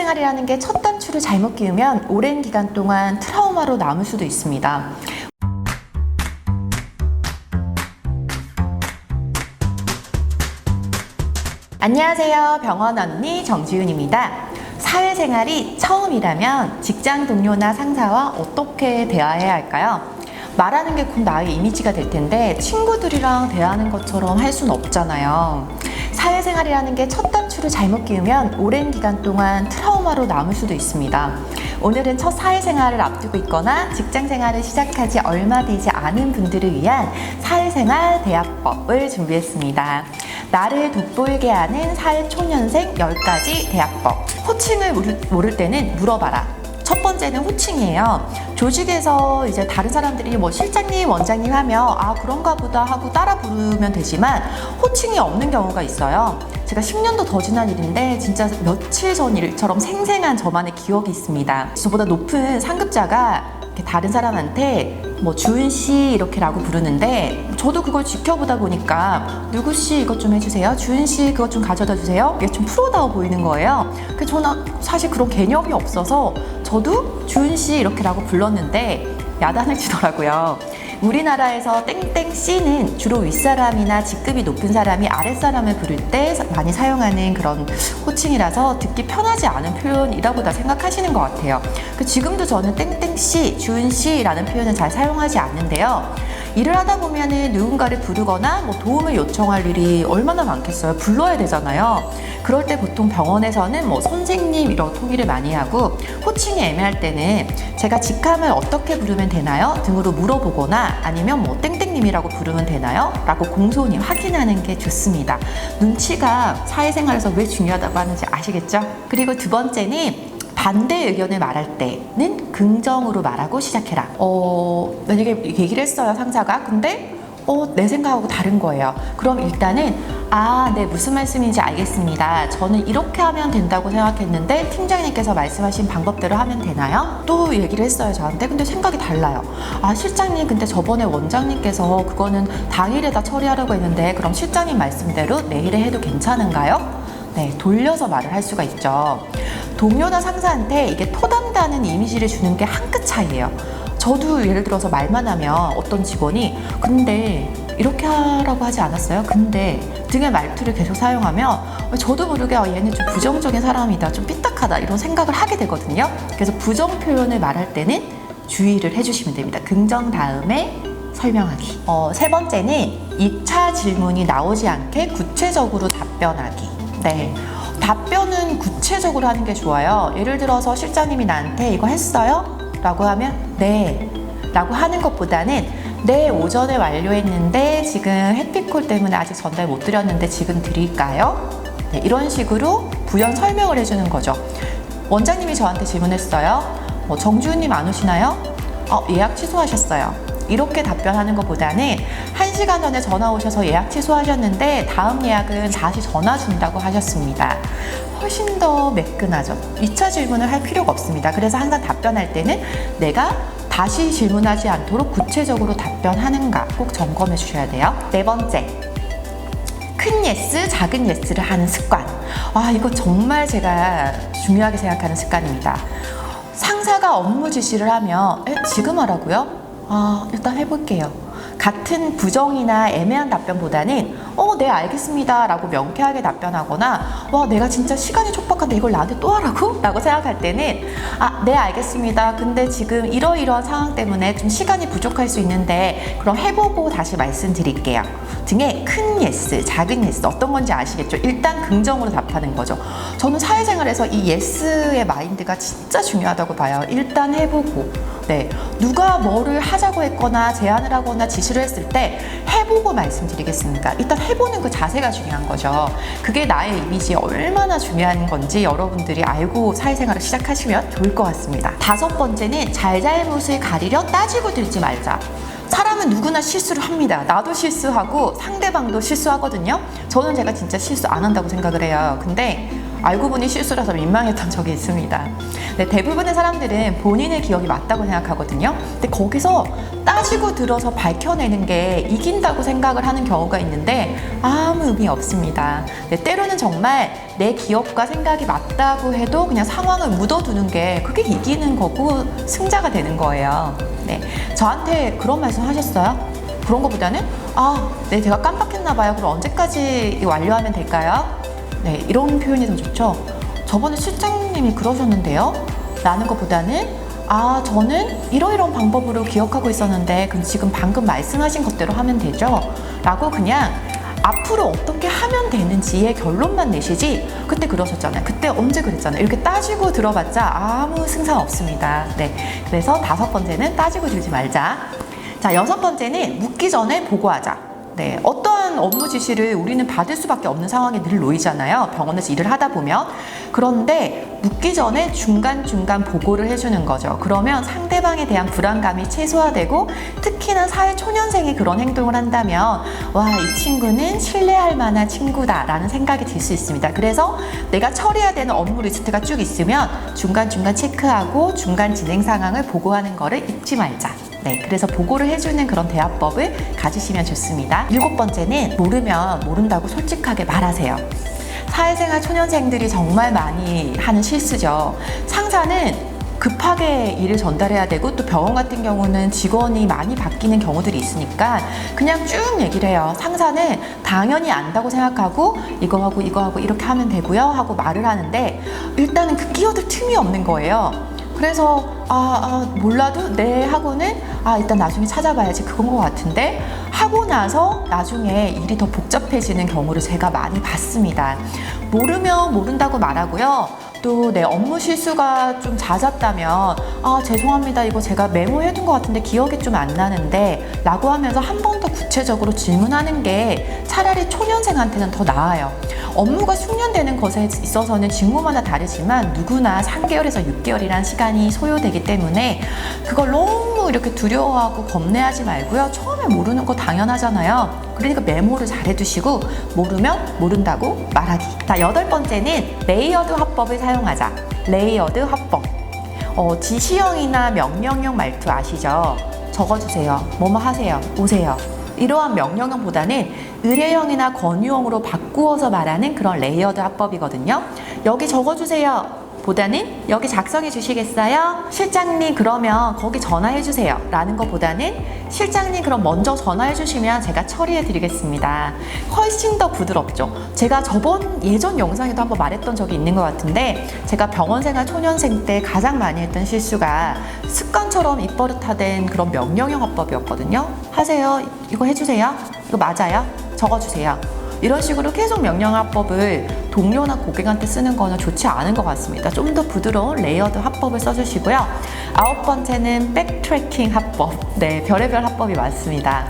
사회생활이라는 게 첫 단추를 잘못 끼우면 오랜 기간 동안 트라우마로 남을 수도 있습니다. 안녕하세요. 병원 언니 정지윤입니다. 사회생활이 처음이라면 직장 동료나 상사와 어떻게 대화해야 할까요? 말하는 게 곧 나의 이미지가 될 텐데 친구들이랑 대하는 것처럼 할 수는 없잖아요. 사회생활이라는 게첫 단추를 잘못 끼우면 오랜 기간 동안 트라우마로 남을 수도 있습니다. 오늘은 첫 사회생활을 앞두고 있거나 직장생활을 시작하지 얼마 되지 않은 분들을 위한 사회생활 대화법을 준비했습니다. 나를 돋보이게 하는 사회초년생 10가지 대화법. 호칭을 모를 때는 물어봐라. 첫 번째는 호칭이에요. 조직에서 이제 다른 사람들이 뭐 실장님, 원장님 하면 아 그런가 보다 하고 따라 부르면 되지만 호칭이 없는 경우가 있어요. 제가 10년도 더 지난 일인데 진짜 며칠 전 일처럼 생생한 저만의 기억이 있습니다. 저보다 높은 상급자가 다른 사람한테 뭐 주은 씨 이렇게라고 부르는데 저도 그걸 지켜보다 보니까 누구 씨 이것 좀 해주세요. 주은 씨 그것 좀 가져다 주세요. 이게 좀 프로다워 보이는 거예요. 그 저는 사실 그런 개념이 없어서 저도 주은 씨 이렇게라고 불렀는데 야단을 치더라고요. 우리나라에서 땡땡 씨는 주로 윗사람이나 직급이 높은 사람이 아랫사람을 부를 때 많이 사용하는 그런 호칭이라서 듣기 편하지 않은 표현이라고 다 생각하시는 것 같아요. 그 지금도 저는 땡땡 씨, 주은 씨라는 표현은 잘 사용하지 않는데요. 일을 하다 보면은 누군가를 부르거나 뭐 도움을 요청할 일이 얼마나 많겠어요. 불러야 되잖아요. 그럴 때 보통 병원에서는 뭐 선생님 이런 통일을 많이 하고 호칭이 애매할 때는 제가 직함을 어떻게 부르면 되나요? 등으로 물어보거나 아니면 뭐 땡땡님이라고 부르면 되나요? 라고 공손히 확인하는 게 좋습니다. 눈치가 사회생활에서 왜 중요하다고 하는지 아시겠죠? 그리고 두 번째는 반대 의견을 말할 때는 긍정으로 말하고 시작해라. 어, 만약에 얘기를 했어요, 상사가. 근데 어, 내 생각하고 다른 거예요. 그럼 일단은 아, 네, 무슨 말씀인지 알겠습니다. 저는 이렇게 하면 된다고 생각했는데 팀장님께서 말씀하신 방법대로 하면 되나요? 또 얘기를 했어요, 저한테. 근데 생각이 달라요. 아, 실장님, 근데 저번에 원장님께서 그거는 당일에다 처리하려고 했는데 그럼 실장님 말씀대로 내일에 해도 괜찮은가요? 네, 돌려서 말을 할 수가 있죠. 동료나 상사한테 이게 토단다는 이미지를 주는 게 한 끗 차이예요. 저도 예를 들어서 말만 하면 어떤 직원이 근데 이렇게 하라고 하지 않았어요? 근데 등의 말투를 계속 사용하면 저도 모르게 아, 얘는 좀 부정적인 사람이다, 좀 삐딱하다 이런 생각을 하게 되거든요. 그래서 부정 표현을 말할 때는 주의를 해주시면 됩니다. 긍정 다음에 설명하기. 어, 세 번째는 2차 질문이 나오지 않게 구체적으로 답변하기. 네. 답변은 구체적으로 하는 게 좋아요. 예를 들어서 실장님이 나한테 이거 했어요? 라고 하면 네. 라고 하는 것보다는 네, 오전에 완료했는데 지금 해피콜 때문에 아직 전달 못 드렸는데 지금 드릴까요? 네, 이런 식으로 부연 설명을 해주는 거죠. 원장님이 저한테 질문했어요. 뭐 정주은님 안 오시나요? 어, 예약 취소하셨어요. 이렇게 답변하는 것보다는 한시간 전에 전화 오셔서 예약 취소하셨는데 다음 예약은 다시 전화 준다고 하셨습니다. 훨씬 더 매끈하죠. 2차 질문을 할 필요가 없습니다. 그래서 항상 답변할 때는 내가 다시 질문하지 않도록 구체적으로 답변하는가 꼭 점검해 주셔야 돼요. 네 번째. 큰 예스, 작은 예스를 하는 습관. 아, 이거 정말 제가 중요하게 생각하는 습관입니다. 상사가 업무 지시를 하면, 에, 지금 하라고요? 아, 일단 해볼게요. 같은 부정이나 애매한 답변보다는 어, 네, 알겠습니다. 라고 명쾌하게 답변하거나 와, 내가 진짜 시간이 촉박한데 이걸 나한테 또 하라고? 라고 생각할 때는 아, 네, 알겠습니다. 근데 지금 이러이러한 상황 때문에 좀 시간이 부족할 수 있는데 그럼 해보고 다시 말씀드릴게요. 등의 큰 예스, 작은 예스 어떤 건지 아시겠죠? 일단 긍정으로 답하는 거죠. 저는 사회생활에서 이 예스의 마인드가 진짜 중요하다고 봐요. 일단 해보고 네, 누가 뭐를 하자고 했거나 제안을 하거나 지시를 했을 때 해보고 말씀드리겠습니까? 일단 해보는 그 자세가 중요한 거죠. 그게 나의 이미지에 얼마나 중요한 건지 여러분들이 알고 사회생활을 시작하시면 좋을 것 같습니다. 다섯 번째는 잘잘못을 가리려 따지고 들지 말자. 사람은 누구나 실수를 합니다. 나도 실수하고 상대방도 실수하거든요. 저는 제가 진짜 실수 안 한다고 생각을 해요. 근데 알고 보니 실수라서 민망했던 적이 있습니다. 네, 대부분의 사람들은 본인의 기억이 맞다고 생각하거든요. 근데 거기서 따지고 들어서 밝혀내는 게 이긴다고 생각을 하는 경우가 있는데 아무 의미 없습니다. 네, 때로는 정말 내 기억과 생각이 맞다고 해도 그냥 상황을 묻어두는 게 그게 이기는 거고 승자가 되는 거예요. 네, 저한테 그런 말씀 하셨어요? 그런 것보다는 아, 네, 제가 깜빡했나 봐요. 그럼 언제까지 완료하면 될까요? 네, 이런 표현이 더 좋죠. 저번에 실장님이 그러셨는데요. 라는 것보다는 아, 저는 이러이러한 방법으로 기억하고 있었는데 그럼 지금 방금 말씀하신 것대로 하면 되죠? 라고 그냥 앞으로 어떻게 하면 되는지의 결론만 내시지 그때 그러셨잖아요. 그때 언제 그랬잖아요. 이렇게 따지고 들어봤자 아무 승산 없습니다. 네. 그래서 다섯 번째는 따지고 들지 말자. 자, 여섯 번째는 묻기 전에 보고하자. 네, 어떠한 업무 지시를 우리는 받을 수밖에 없는 상황에 늘 놓이잖아요. 병원에서 일을 하다 보면. 그런데 묻기 전에 중간중간 보고를 해주는 거죠. 그러면 상대방에 대한 불안감이 최소화되고 특히나 사회 초년생이 그런 행동을 한다면 와, 이 친구는 신뢰할 만한 친구다라는 생각이 들 수 있습니다. 그래서 내가 처리해야 되는 업무 리스트가 쭉 있으면 중간중간 체크하고 중간 진행 상황을 보고하는 거를 잊지 말자. 네, 그래서 보고를 해주는 그런 대화법을 가지시면 좋습니다. 일곱 번째는 모르면 모른다고 솔직하게 말하세요. 사회생활 초년생들이 정말 많이 하는 실수죠. 상사는 급하게 일을 전달해야 되고 또 병원 같은 경우는 직원이 많이 바뀌는 경우들이 있으니까 그냥 쭉 얘기를 해요. 상사는 당연히 안다고 생각하고 이거 하고 이거 하고 이렇게 하면 되고요 하고 말을 하는데 일단은 그 끼어들 틈이 없는 거예요. 그래서 아, 아, 몰라도 내 하고는 아 일단 나중에 찾아봐야지 그건 것 같은데 하고 나서 나중에 일이 더 복잡해지는 경우를 제가 많이 봤습니다. 모르면 모른다고 말하고요. 또 내 업무 실수가 좀 잦았다면 아 죄송합니다. 이거 제가 메모해둔 것 같은데 기억이 좀 안 나는데 라고 하면서 한 번 더 구체적으로 질문하는 게 차라리 초년생한테는 더 나아요. 업무가 숙련되는 것에 있어서는 직무마다 다르지만 누구나 3개월에서 6개월이라는 시간이 소요되기 때문에 그걸 너무 이렇게 두려워하고 겁내하지 말고요 처음에 모르는 거 당연하잖아요 그러니까 메모를 잘 해두시고 모르면 모른다고 말하기. 자 여덟 번째는 레이어드 화법을 사용하자. 레이어드 화법. 어, 지시형이나 명령형 말투 아시죠? 적어주세요. 뭐뭐 하세요. 오세요. 이러한 명령형보다는 의뢰형이나 권유형으로 바꾸어서 말하는 그런 레이어드 화법이거든요. 여기 적어주세요. 보다는 여기 작성해 주시겠어요? 실장님 그러면 거기 전화해 주세요. 라는 것보다는 실장님 그럼 먼저 전화해 주시면 제가 처리해 드리겠습니다. 훨씬 더 부드럽죠? 제가 저번 예전 영상에도 한번 말했던 적이 있는 것 같은데 제가 병원 생활 초년생 때 가장 많이 했던 실수가 습관처럼 입버릇화된 그런 명령형 화법이었거든요. 하세요. 이거 해주세요. 이거 맞아요? 적어주세요 이런 식으로 계속 명령화법을 동료나 고객한테 쓰는 거는 좋지 않은 것 같습니다. 좀 더 부드러운 레이어드 화법을 써주시고요. 아홉 번째는 백트래킹 화법. 네, 별의별 화법이 많습니다.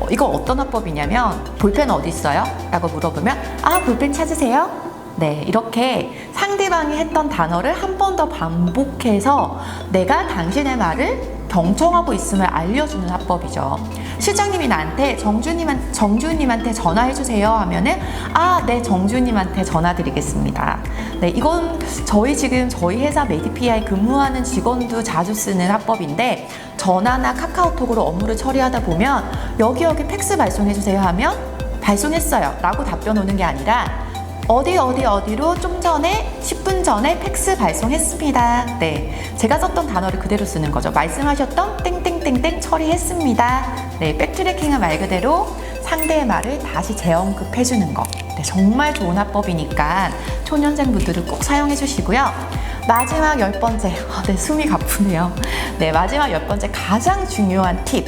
어, 이거 어떤 화법이냐면 볼펜 어디 있어요? 라고 물어보면 아 볼펜 찾으세요? 네, 이렇게 상대방이 했던 단어를 한 번 더 반복해서 내가 당신의 말을 경청하고 있음을 알려주는 화법이죠. 실장님이 나한테 정주님한, 정주님한테 전화해주세요 하면은 아, 네, 정주님한테 전화 드리겠습니다. 네, 이건 저희 지금 저희 회사 메디피아에 근무하는 직원도 자주 쓰는 화법인데 전화나 카카오톡으로 업무를 처리하다 보면 여기 여기 팩스 발송해주세요 하면 발송했어요 라고 답변 오는 게 아니라 어디 어디 어디로 좀 전에 10분 전에 팩스 발송했습니다. 네, 제가 썼던 단어를 그대로 쓰는 거죠. 말씀하셨던 땡땡땡땡 처리했습니다. 네, 백트래킹은 말 그대로 상대의 말을 다시 재언급해 주는 거. 네, 정말 좋은 화법이니까 초년생분들은 꼭 사용해 주시고요. 마지막 열 번째, 아, 네, 숨이 가쁘네요. 네, 마지막 열 번째 가장 중요한 팁.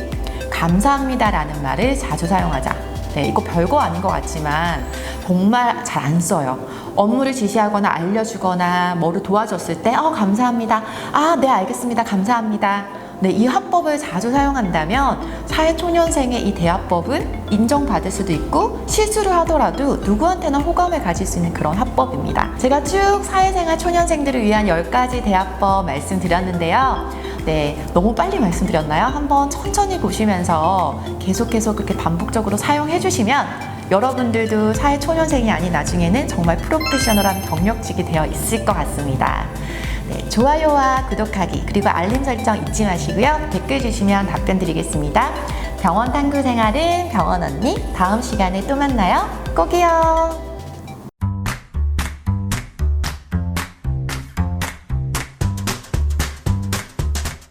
감사합니다라는 말을 자주 사용하자. 네, 이거 별거 아닌 것 같지만 정말 잘 안 써요. 업무를 지시하거나 알려주거나 뭐를 도와줬을 때, 어, 감사합니다. 아, 네, 알겠습니다. 감사합니다. 네, 이 화법을 자주 사용한다면 사회초년생의 이 대화법은 인정받을 수도 있고 실수를 하더라도 누구한테나 호감을 가질 수 있는 그런 화법입니다. 제가 쭉 사회생활 초년생들을 위한 10가지 대화법 말씀드렸는데요. 네, 너무 빨리 말씀드렸나요? 한번 천천히 보시면서 계속 해서 그렇게 반복적으로 사용해 주시면 여러분들도 사회 초년생이 아닌 나중에는 정말 프로페셔널한 경력직이 되어 있을 것 같습니다. 네, 좋아요와 구독하기 그리고 알림 설정 잊지 마시고요. 댓글 주시면 답변 드리겠습니다. 병원 탐구 생활은 병원 언니 다음 시간에 또 만나요. 꼭이요.